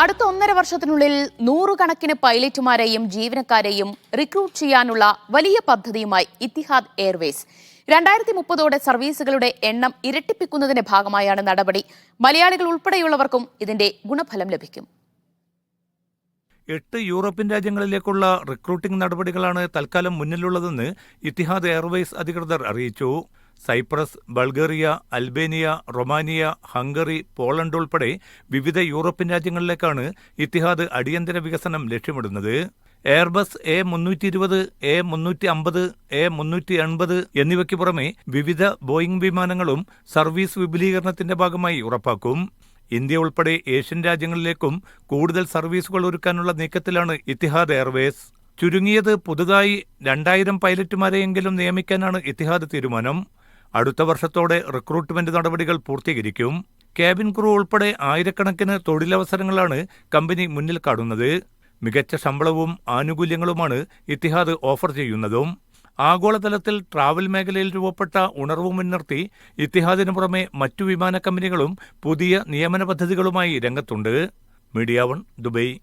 അടുത്ത ഒന്നര വർഷത്തിനുള്ളിൽ നൂറുകണക്കിന് പൈലറ്റുമാരെയും ജീവനക്കാരെയും റിക്രൂട്ട് ചെയ്യാനുള്ള വലിയ പദ്ധതിയുമായി ഇത്തിഹാദ് എയർവേസ്. രണ്ടായിരത്തി മുപ്പതോടെ സർവീസുകളുടെ എണ്ണം ഇരട്ടിപ്പിക്കുന്നതിന്റെ ഭാഗമായാണ് നടപടി. മലയാളികൾ ഉൾപ്പെടെയുള്ളവർക്കും ഇതിന്റെ ഗുണഫലം ലഭിക്കും. എട്ട് യൂറോപ്യൻ രാജ്യങ്ങളിലേക്കുള്ള റിക്രൂട്ടിംഗ് നടപടികളാണ് തൽക്കാലം മുന്നിലുള്ളതെന്ന് ഇത്തിഹാദ് എയർവേസ് അധികൃതർ അറിയിച്ചു. Cyprus Bulgaria Albania Romania Hungary Poland ഉൾപ്പെടെ വിവിധ യൂറോപ്യൻ രാജ്യങ്ങളിലേക്കാണ് ഇത്തിഹാദ് അടിയന്തര വികസനം ലക്ഷ്യമിടുന്നത്. എയർബസ് എ മുന്നൂറ്റി ഇരുപത് എ മുന്നൂറ്റി അമ്പത് എ മുന്നൂറ്റി എൺപത് എന്നിവയ്ക്ക് പുറമെ വിവിധ ബോയിംഗ് വിമാനങ്ങളും സർവീസ് വിപുലീകരണത്തിന്റെ ഭാഗമായി ഉറപ്പാക്കും. ഇന്ത്യ ഉൾപ്പെടെ ഏഷ്യൻ രാജ്യങ്ങളിലേക്കും കൂടുതൽ സർവീസുകൾ ഒരുക്കാനുള്ള നീക്കത്തിലാണ് ഇത്തിഹാദ് എയർവേസ്. ചുരുങ്ങിയത് പുതുതായി രണ്ടായിരം പൈലറ്റുമാരെയെങ്കിലും നിയമിക്കാനാണ് ഇത്തിഹാദ് തീരുമാനം. അടുത്ത വർഷത്തോടെ റിക്രൂട്ട്മെന്റ് നടപടികൾ പൂർത്തീകരിക്കും. കാബിൻ ക്രൂ ഉൾപ്പെടെ ആയിരക്കണക്കിന് തൊഴിലവസരങ്ങളാണ് കമ്പനി മുന്നിൽ കാണുന്നത്. മികച്ച ശമ്പളവും ആനുകൂല്യങ്ങളുമാണ് ഇത്തിഹാദ് ഓഫർ ചെയ്യുന്നതും. ആഗോളതലത്തിൽ ട്രാവൽ മേഖലയിൽ രൂപപ്പെട്ട ഉണർവ് മുൻനിർത്തി ഇത്തിഹാദിന് പുറമെ മറ്റു വിമാന കമ്പനികളും പുതിയ നിയമന പദ്ധതികളുമായി രംഗത്തുണ്ട്. Media one Dubai.